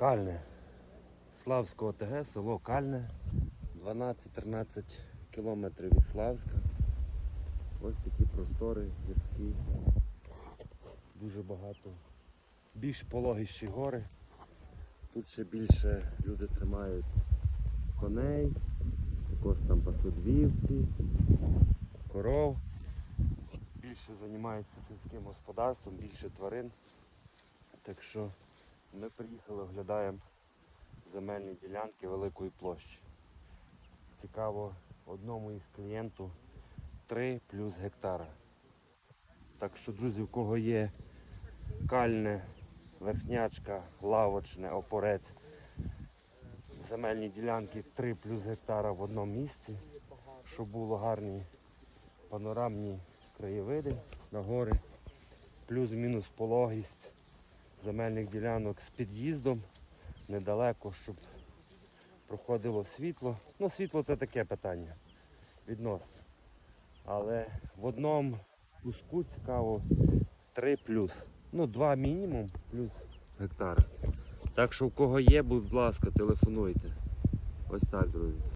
Кальне. Славського ТГ, село Кальне. 12-13 кілометрів від Славська. Ось такі простори, гірські. Дуже багато. Більш пологіші гори. Тут ще більше люди тримають коней, також там пасуть коров. Більше займаються сільським господарством, більше тварин. Так що ми приїхали, оглядаємо земельні ділянки великої площі. Цікаво, одному із клієнтів 3 плюс гектара. Так що, друзі, у кого є кальне, верхнячка, лавочне, опорець, земельні ділянки 3 плюс гектара в одному місці, щоб було гарні панорамні краєвиди на гори, плюс-мінус пологість земельних ділянок з під'їздом недалеко, щоб проходило світло. Ну, світло це таке питання відносне. Але в одному куску цікаво 3 плюс. Ну, 2 мінімум плюс гектар. Так що у кого є, будь ласка, телефонуйте. Ось так, друзі.